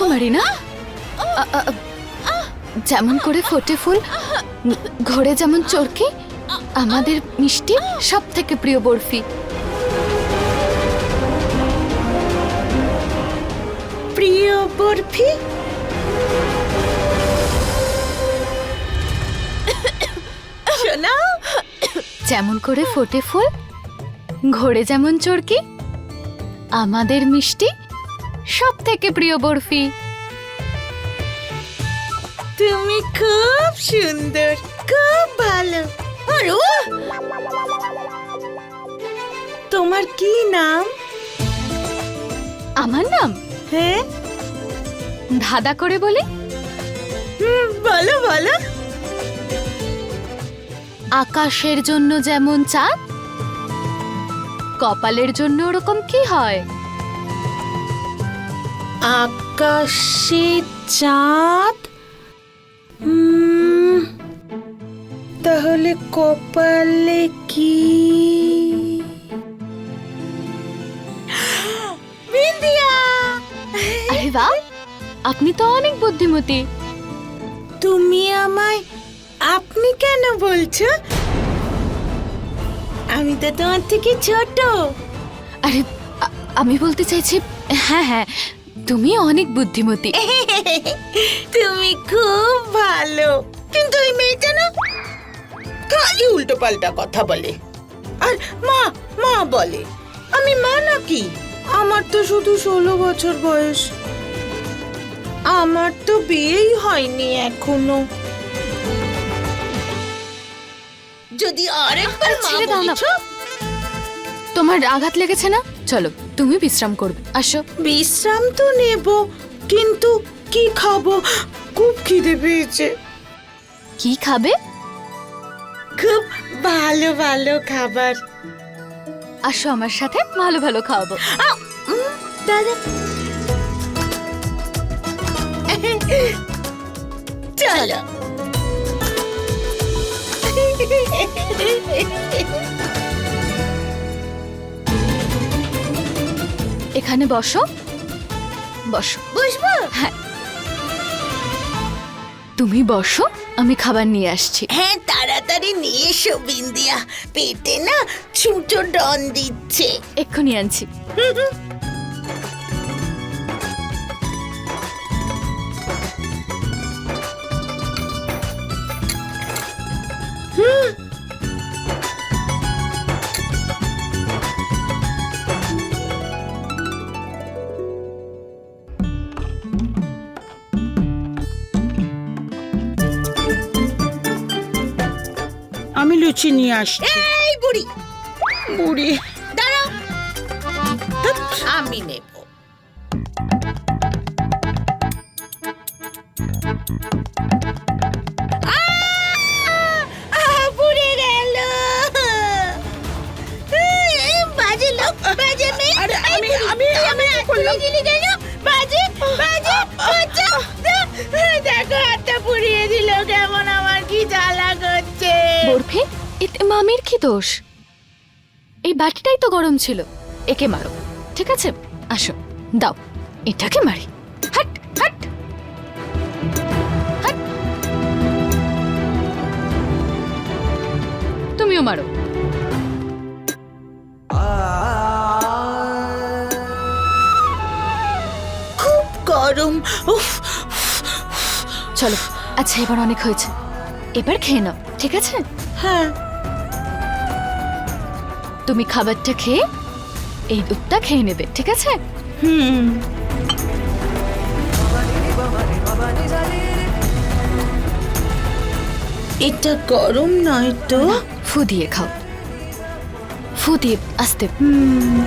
ব- বরফি কুমারী না যেমন করে ফোটে ফুল ঘরে যেমন চরকি আমাদের মিষ্টি সব থেকে প্রিয় বরফি। প্রিয় বরফি? যেমন করে ফোটে ফুল ঘরে যেমন চরকি আমাদের মিষ্টি সব থেকে প্রিয় বরফি? তুমি খুব সুন্দর খুব ভালো। আরও তোমার কি নাম? আমার নাম? হ্যাঁ? ধাঁধা করে বলি? হুম, বলো বলো। আকাশের জন্য যেমন চাঁদ কপালের জন্য ওরকম কি হয়? আকাশে চাঁদ? তাহলে কপালে কি? বিন্দিয়া! আরে বাহ! আপনি তো অনেক বুদ্ধিমতী। তুমি আমায় আপনি কেন বলছো? আমি তো তোমার থেকে ছোট। আরে আ- আমি বলতে চাইছি হ্যাঁ হ্যাঁ। তুমি অনেক বুদ্ধিমতী। তুমি খুব ভালো। কিন্তু ওই মেয়েটা না খালি উল্টো পাল্টা কথা বলে। আর মা মা বলে আমি মা নাকি? আমার তো শুধু ষোলো বছর বয়স। আমার তো বিয়েই হয়নি এখনও। যদি আরেকবার মা ছেড়ে দাও না। তোমার আঘাত লেগেছে না? চলো। তুমি বিশ্রাম করবে। আসো। বিশ্রাম তো নেব কিন্তু কি খাব? খুব খিদে পেয়েছে। কি খাবে? খুব ভালো ভালো খাবার। আসো আমার সাথে ভালো ভালো খাওয়াবো। দাদা। চলো। এখানে বসো। বসো। বুঝব তুমি বসো আমি খাবার নিয়ে আসছি। হ্যাঁ তাড়াতাড়ি নিয়ে এসো বিন্দিয়া। পেটে না ছুটো ডন দিচ্ছে। এক্ষুনি আনছি। লুচি নিয়ে আসছি। এই বুড়ি। বুড়ি। দাঁড়াও। আমি নেব। আমি- আমি- আমি করলাম? মামির কি দোষ? এই বাটিটাই তো গরম ছিল। একে মারো ঠিক আছে? আসো দাও এটাকে মারি। হাট হাট। হাট। তুমিও মারো। খুব গরম। উফ চলো আচ্ছা এবার অনেক হয়েছে। এবার খেয়ে নাও ঠিক আছে? হ্যাঁ। তুমি খাবারটা খেয়ে এই দুধটা খেয়ে নেবে ঠিক আছে? হুম। এটা গরম নয় তো? ফু দিয়ে খাও। ফু দিয়ে আস্তে। হুম।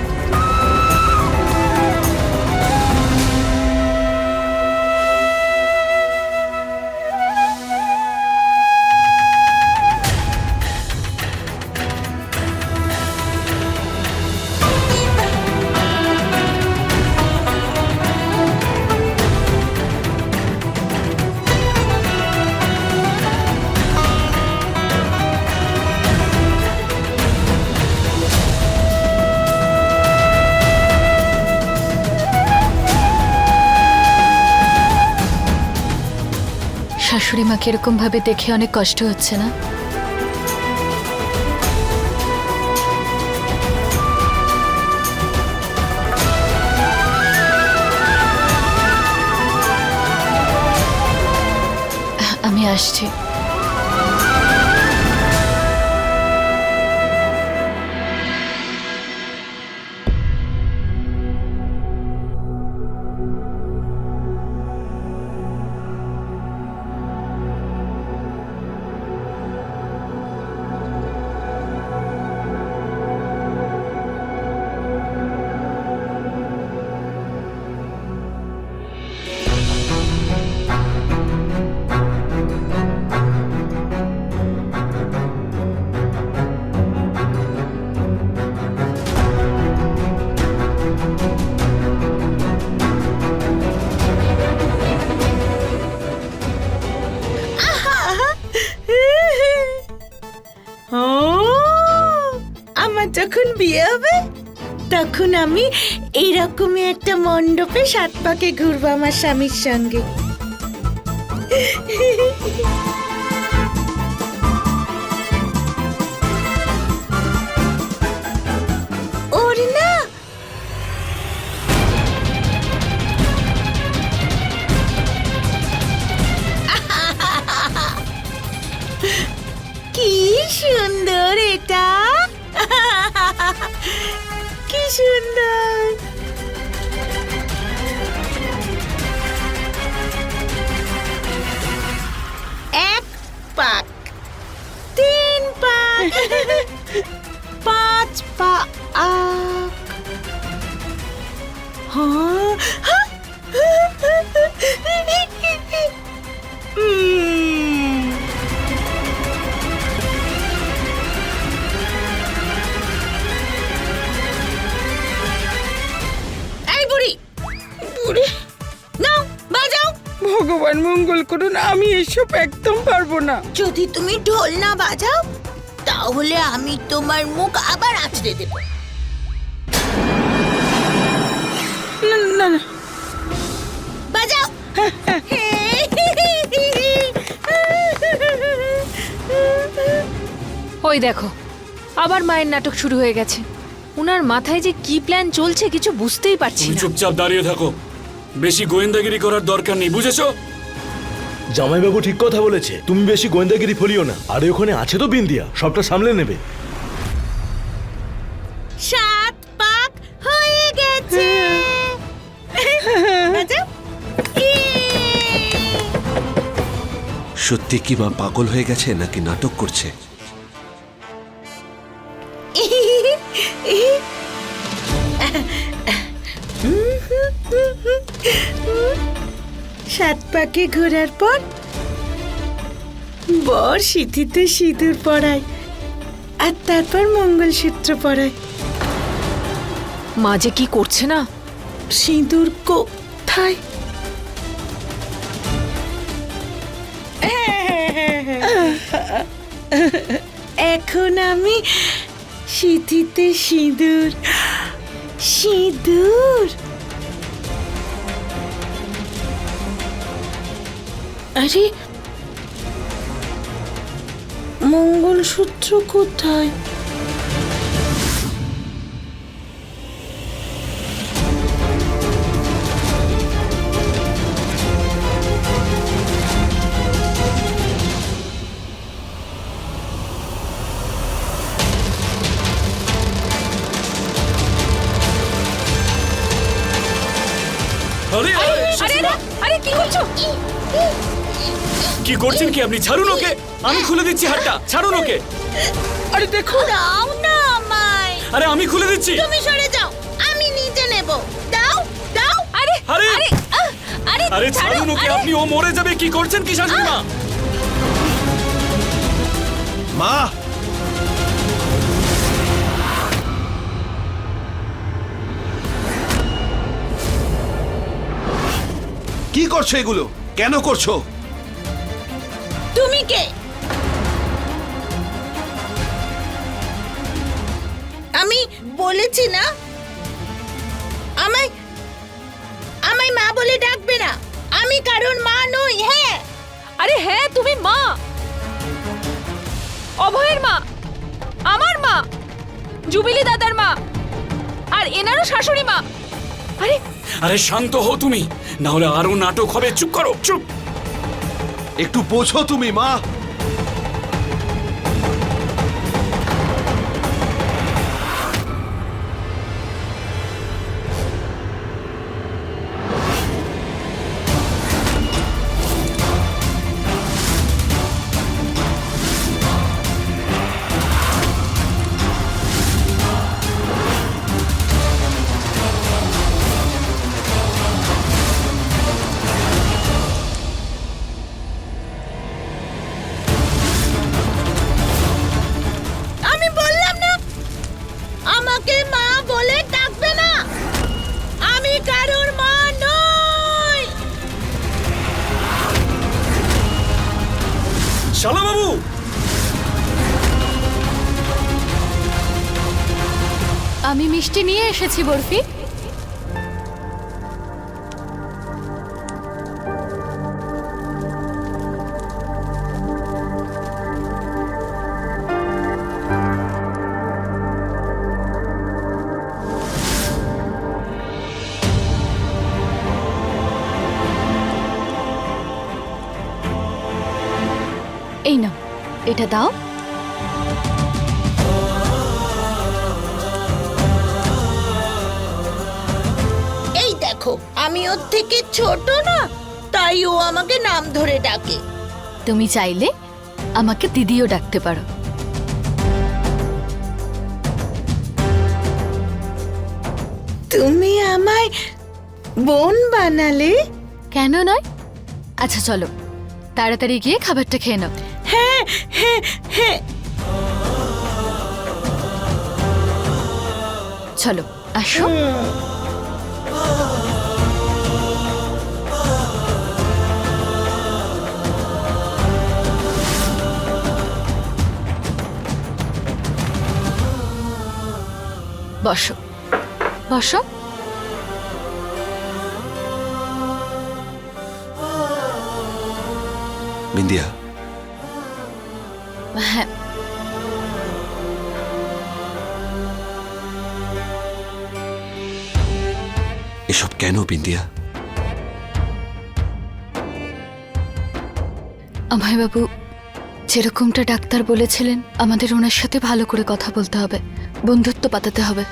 শাশুড়ি মাকে এরকম ভাবে দেখে অনেক কষ্ট হচ্ছে না? আমি আসছি। যখন বিয়ে হবে, তখন আমি এইরকমই একটা মণ্ডপে সাত পাকে ঘুরবো আমার স্বামীর সঙ্গে। ওর না কি সুন্দর এটা! কি সুন্দর। এক পাক তিন পাক পাঁচ পাক হ্যাঁ? উম। ভগবান মঙ্গল করুন আমি এসব একদম পারব না। যদি তুমি ঢোল না বাজাও তাহলে আমি তোমার মুখ আবার আছড়ে দেব। না না না। বাজাও। ওই দেখো আবার মায়ের নাটক শুরু হয়ে গেছে। উনার মাথায় যে কি প্ল্যান চলছে কিছু বুঝতেই পারছি না। চুপচাপ দাঁড়িয়ে থাকো। বেশি গোয়েন্দাগিরি করার দরকার নেই বুঝেছ? জামাইবাবু ঠিক কথা বলেছে। তুমি বেশি গোয়েন্দাগিরি ফলিও না। আরে ওখানে আছে তো বিন্দিয়া সবটা সামলে নেবে। সাত পাক হয়ে গেছে। সত্যি কি মা পাগল হয়ে গেছে নাকি নাটক করছে? সাত পাকে ঘোরার পর বর সিঁথিতে সিঁদুর পরায় আর তারপর মঙ্গলসূত্র পরায়। মা যে কি করছে না? সিঁদুর কোথায়? এখন আমি সিঁথিতে সিঁদুর সিঁদুর আরে মঙ্গলসূত্র কোথায়? করছেন কি আপনি ছাড়ুন ওকে। আমি খুলে দিচ্ছি হাতটা। ছাড়ুন ওকে। আরে দেখো। দাও না আমায়। আরে আমি খুলে দিচ্ছি। তুমি সরে যাও। আমি নিজে নেব। দাও দাও। আরে আরে। আরে আরে ছাড়ুন ওকে আপনি ও মরে যাবে। কি করছেন কি শাশুড়ি মা? মা! কি করছ এগুলো? কেন করছ? তুমি কে? আমি বলেছি না। আমায় আমায় মা বলে ডাকবে না। আমি কারোর মা নই হ্যাঁ। আরে হ্যাঁ তুমি মা। অভয়ের মা। আমার মা। জুবিলি দাদার মা। আর এনারও শাশুড়ি মা। আরে আরে শান্ত হও তুমি। না হলে আরও নাটক হবে। চুপ করো। চুপ। একটু বোঝো তুমি মা। এসেছি বরফি। এই নাও এটা দাও। আমি ওর থেকে ছোট না তাই ও আমাকে নাম ধরে ডাকে। তুমি চাইলে আমাকে দিদিও ডাকতে পারো। তুমি আমায় বোন বানালে? কেন নয়? আচ্ছা চলো তাড়াতাড়ি গিয়ে খাবারটা খেয়ে নাও। হ্যাঁ হ্যাঁ হ্যাঁ। চলো আসো। বসো। বসো। বিন্দিয়া। হ্যাঁ। এসব কেন বিন্দিয়া? বাবু যেরকমটা ডাক্তার বলেছিলেন, আমাদের ওনার সাথে ভালো করে কথা বলতে হবে, বন্ধুত্ব পাতাতে হবে।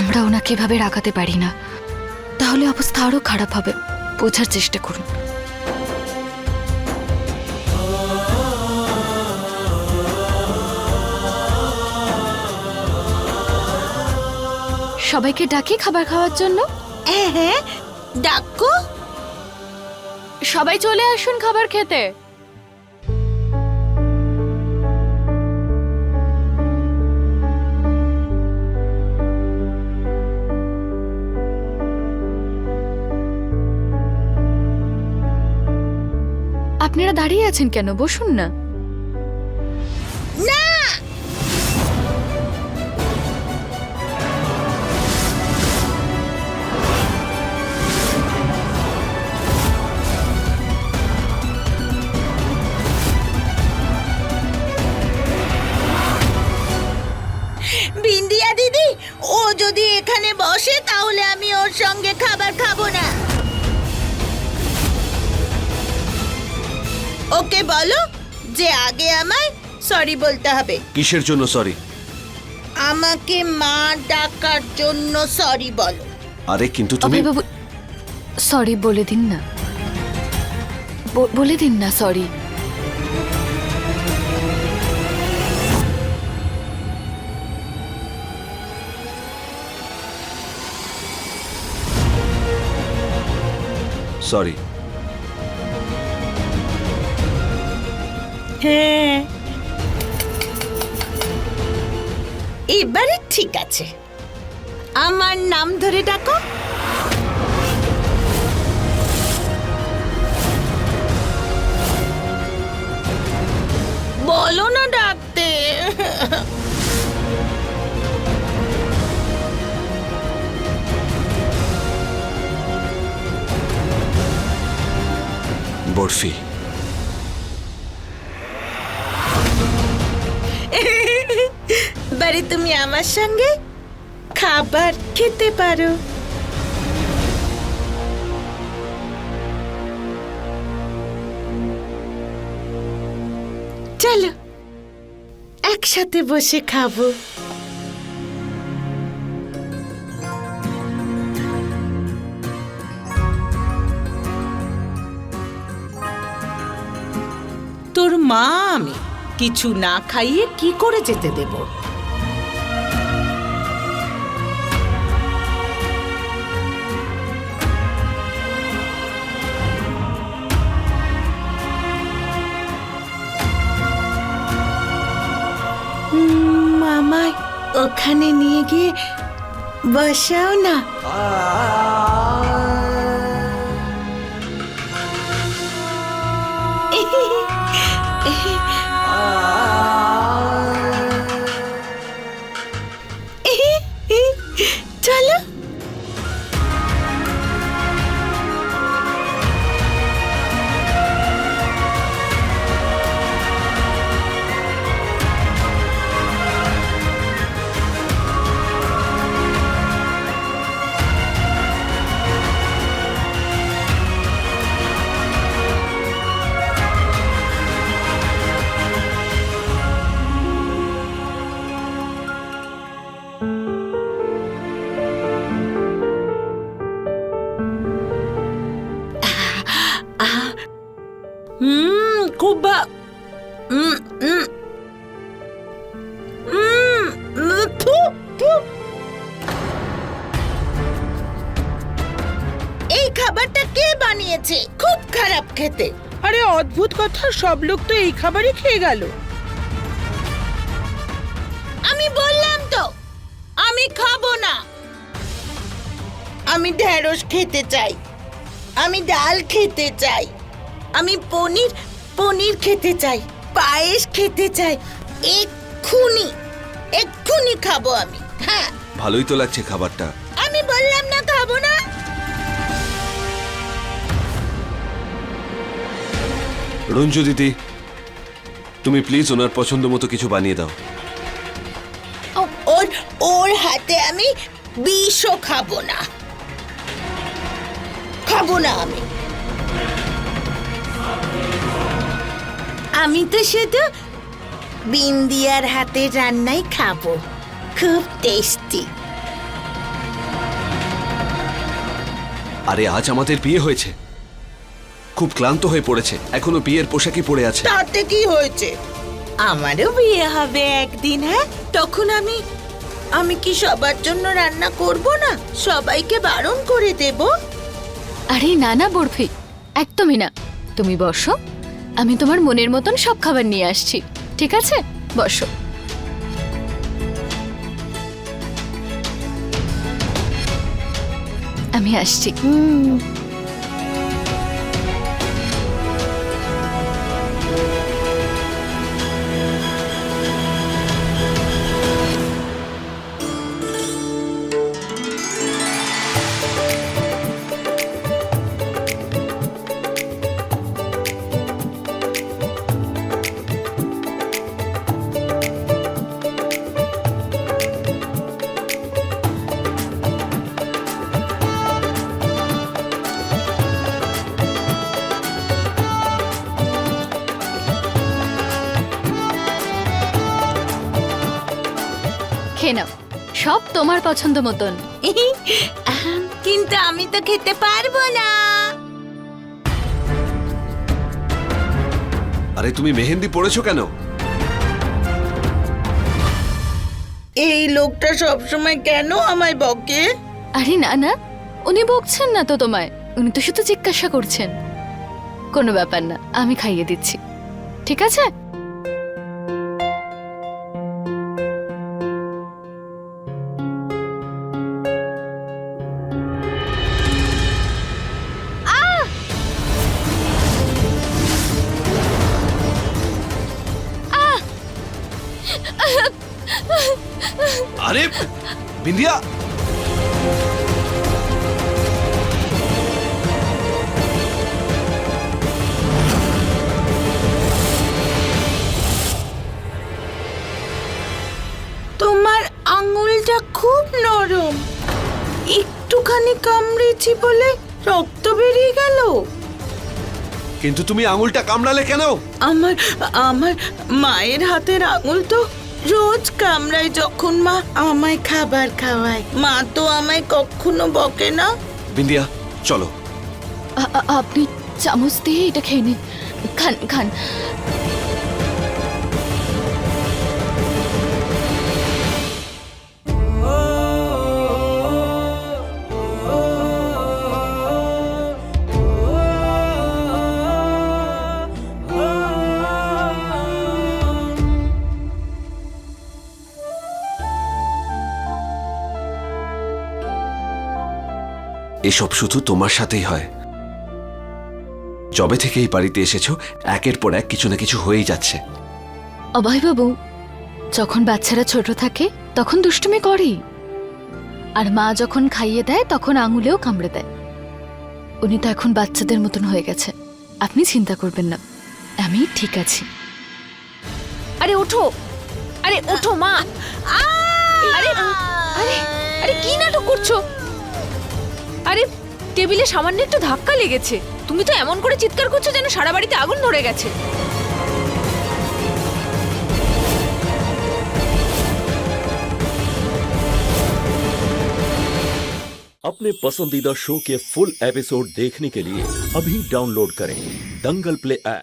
আমরা ওনাকে এভাবে রাখাতে পারি না। তাহলে অবস্থা আরও খারাপ হবে, বোঝার চেষ্টা করুন। সবাইকে ডাকি খাবার খাওয়ার জন্য? হ্যাঁ হ্যাঁ ডাকো। সবাই চলে আসুন খাবার খেতে। আপনারা দাঁড়িয়ে আছেন কেন? বসুন না। এখানে বসে তাহলে আমি ওর সঙ্গে খাবার খাব না। ওকে বলো যে আগে আমায় সরি বলতে হবে। কিসের জন্য সরি আমাকে মা ডাকার জন্য সরি বলো। আরে কিন্তু তুমি বাবু সরি বলে দিন না। ব- বলে দিন না সরি সরি হ্যাঁ। এবারে ঠিক আছে। আমার নাম ধরে ডাকো। বলো না ডাকতে বরফি। বাড়ি তুমি আমার সঙ্গে? খাবার খেতে পারো। চলো একসাথে বসে খাব। তোর মা আমি। কিছু না খাইয়ে কি করে যেতে দেব? মামাই ওখানে নিয়ে গিয়ে বসাও না। বানিয়েছে খুব খারাপ খেতে। আরে অদ্ভুত কথা সব লোক তো এই খাবারই খেয়ে গেল। আমি বললাম তো আমি খাব না। আমি ঢেঁড়স খেতে চাই আমি ডাল খেতে চাই আমি পনির পনির খেতে চাই পায়েস খেতে চাই এক্ষুনি এক্ষুনি খাব আমি হ্যাঁ। ভালোই তো লাগছে খাবারটা। আমি বললাম না খাব না রঞ্জু দিদি তুমি প্লিজ ওনার পছন্দ মতো কিছু বানিয়ে দাও। ওর ওর হাতে আমি বিষও খাব না। খাব না আমি। আমি তো শুধু বিন্দিয়ার হাতে রান্নাই খাব। খুব টেস্টি আরে আজ আমাদের বিয়ে হয়েছে। খুব ক্লান্ত হয়ে পড়েছে। এখনও বিয়ের পোশাকই পরে আছে। তাতে কি হয়েছে? আমারও বিয়ে হবে একদিন হ্যাঁ? তখন আমি আমি কি সবার জন্য রান্না করব না? সবাইকে বারণ করে দেব? আরে না না বরফি একদমই না। তুমি বসো। আমি তোমার মনের মতন সব খাবার নিয়ে আসছি ঠিক আছে? বসো। আমি আসছি। খেয়ে নাও। সব তোমার পছন্দ মতন। কিন্তু আমি তো খেতে পারব না। আরে তুমি মেহেন্দি পড়েছো কেন? এই লোকটা সবসময় কেন আমায় বকে? আরে না না উনি বকছেন না তো তোমায়। উনি তো শুধু জিজ্ঞাসা করছেন। কোনো ব্যাপার না আমি খাইয়ে দিচ্ছি। ঠিক আছে? अरे बिंदिया তোমার আঙুলটা খুব নরম। একটুখানি কামড়েছি বলে রক্ত বেরিয়ে গেল। কিন্তু তুমি আঙুলটা কামড়ালে কেন? আমার আমার মায়ের হাতের আঙুল তো রোজ কামড়ায় যখন মা আমায় খাবার খাওয়ায়। মা তো আমায় কখনো বকে না। বিন্দিয়া চলো। আপনি চামচ দিয়ে এটা খেয়ে নিন। খান খান। এসব শুধু তোমার সাথেই হয়। যবে থেকে এই বাড়িতে এসেছ একের পর এক কিছু না কিছু হয়েই যাচ্ছে। অভয়বাবু যখন বাচ্চারা ছোট থাকে তখন দুষ্টুমি করেই। আর মা যখন খাইয়ে দেয় তখন আঙুলেও কামড়ে দেয়। উনি তো এখন বাচ্চাদের মতন হয়ে গেছে। আপনি চিন্তা করবেন না। আমি ঠিক আছি। আরে ওঠো! আরে ওঠো মা! আরে আরে আরে কি নাটক করছ? আরে টেবিলে সামান্য একটু ধাক্কা লেগেছে তুমি তো এমন করে চিৎকার করছো যেন সারা বাড়িতে আগুন ধরে গেছে अपने पसंदीदा शो के फुल एपिसोड देखने के लिए अभी डाउनलोड करें दंगल प्ले ऐप